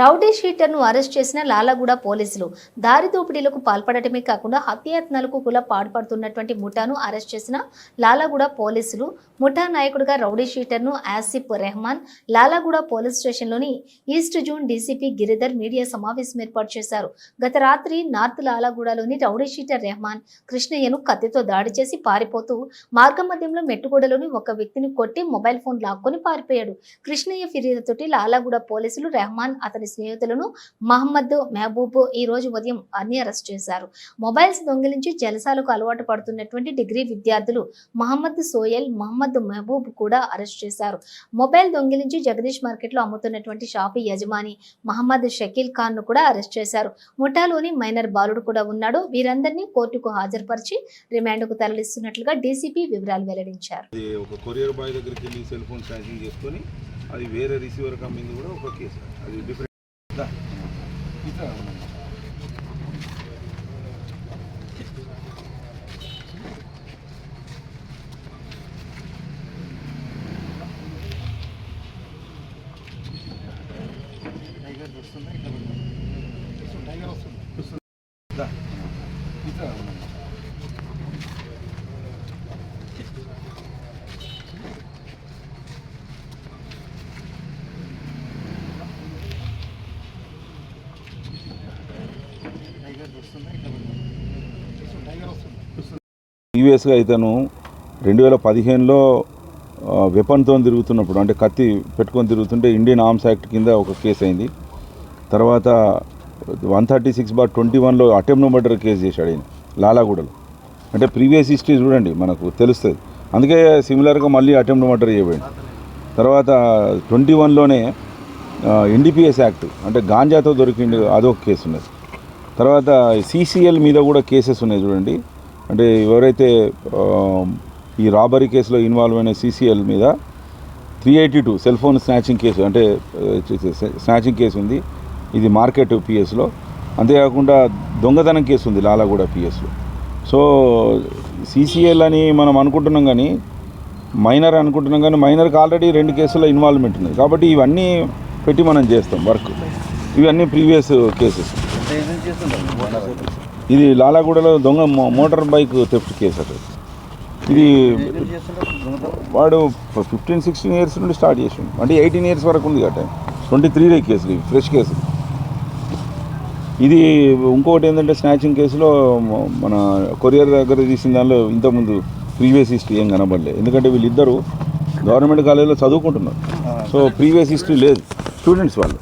Rowdy షీటర్ను arrest చేసిన లాలగూడ పోలీసులు దారి దోపిడీలకు పాల్పడటమే కాకుండా హత్యాయత్నాలకు కూడా పాల్పడుతున్నటువంటి ముఠాను అరెస్ట్ చేసిన లాలగూడ పోలీసులు. ముఠా నాయకుడిగా రౌడీ షీటర్ను Asif Rehman Lalaguda police స్టేషన్లోని east zone DCP Giridhar media సమావేశం ఏర్పాటు చేశారు. గత రాత్రి నార్త్ లాలగూడలోని రౌడీ షీటర్ రెహమాన్ కృష్ణయ్యను కత్తితో దాడి చేసి పారిపోతూ మార్గం మధ్యంలో మెట్టుగూడలోని ఒక వ్యక్తిని కొట్టి మొబైల్ ఫోన్ లాక్కొని పారిపోయాడు. కృష్ణయ్య ఫిర్యాదుతోటి లాలాగూడ పోలీసులు రెహమాన్ అతని స్నేహితులను మహమ్మద్ మెహబూబ్ ఈ రోజు ఉదయం అన్ని అరెస్ట్ చేశారు. మొబైల్స్ దొంగిలించి జలసాలకు అలవాటు పడుతున్నటువంటి డిగ్రీ విద్యార్థులు మహమ్మద్ సోయల్ మహమ్మద్ మెహబూబ్ కూడా అరెస్ట్ చేశారు. మొబైల్ దొంగిలించి జగదీష్ మార్కెట్లో అమ్ముతున్నటువంటి షాపు యజమాని మహమ్మద్ షకీల్ ఖాన్ను కూడా అరెస్ట్ చేశారు. ముఠాలోని మైనర్ బాలుడు కూడా ఉన్నాడు. వీరందరినీ కోర్టుకు హాజరుపరిచి రిమాండ్కు తరలిస్తున్నట్లుగా డీసీపీ వివరాలు వెల్లడించారు. అది ఒక కొరియర్ బాయ్ దగ్గరికి సెల్ ఫోన్ చేసుకొని అది వేరే రిసీవర్ కమ్మింది కూడా ఒక కేసు. అది డిఫరెంట్ దా. ఇట్లా. దా. ఇట్లా. ప్రీవియస్గా ఇతను రెండు వేల పదిహేనులో వెపన్తో తిరుగుతున్నప్పుడు అంటే కత్తి పెట్టుకొని తిరుగుతుంటే ఇండియన్ ఆర్మ్స్ యాక్ట్ కింద ఒక కేసు అయింది. తర్వాత one thirty six bar twenty వన్లో అటెంప్ట్ మర్డర్ కేసు చేశాడు ఆయన లాలాగూడలో. అంటే ప్రీవియస్ హిస్టరీ చూడండి మనకు తెలుస్తుంది. అందుకే సిమిలర్గా మళ్ళీ అటెంప్ట్ మర్డర్ చేయబడింది. తర్వాత ట్వంటీ వన్లోనే ఎన్డీపీఎస్ యాక్ట్ అంటే గాంజాతో దొరికింది అదొక కేసు ఉన్నది. తర్వాత సీసీఎల్ మీద కూడా కేసెస్ ఉన్నాయి చూడండి. అంటే ఎవరైతే ఈ రాబరీ కేసులో ఇన్వాల్వ్ అయిన సీసీఎల్ మీద three eighty two cell phone snatching case అంటే స్నాచింగ్ కేసు ఉంది. ఇది మార్కెట్ పిఎస్లో. అంతేకాకుండా దొంగతనం కేసు ఉంది లాలాగూడ పిఎస్లో. సో సీసీఎల్ అని మనం అనుకుంటున్నాం కానీ మైనర్ అనుకుంటున్నాం కానీ మైనర్కి ఆల్రెడీ రెండు కేసుల్లో ఇన్వాల్వ్మెంట్ ఉంది. కాబట్టి ఇవన్నీ పెట్టి మనం చేస్తాం వర్క్. ఇవన్నీ ప్రీవియస్ కేసెస్. ఇది లాలాగూడలో దొంగ మోటార్ బైక్ థెఫ్ట్ కేసు అది ఇది వాడు ఫిఫ్టీన్ సిక్స్టీన్ ఇయర్స్ నుండి స్టార్ట్ చేసిండు. అంటే ఎయిటీన్ ఇయర్స్ వరకు ఉంది అట ట్వంటీ త్రీ డే కేసులు ఇది ఫ్రెష్ కేసు. ఇది ఇంకొకటి ఏంటంటే స్నాచింగ్ కేసులో మన కొరియర్ దగ్గర తీసిన దానిలో ఇంతకుముందు ప్రీవియస్ హిస్టరీ ఏం కనబడలేదు ఎందుకంటే వీళ్ళిద్దరూ గవర్నమెంట్ కాలేజీలో చదువుకుంటున్నారు. సో ప్రీవియస్ హిస్టరీ లేదు. స్టూడెంట్స్ వాళ్ళు.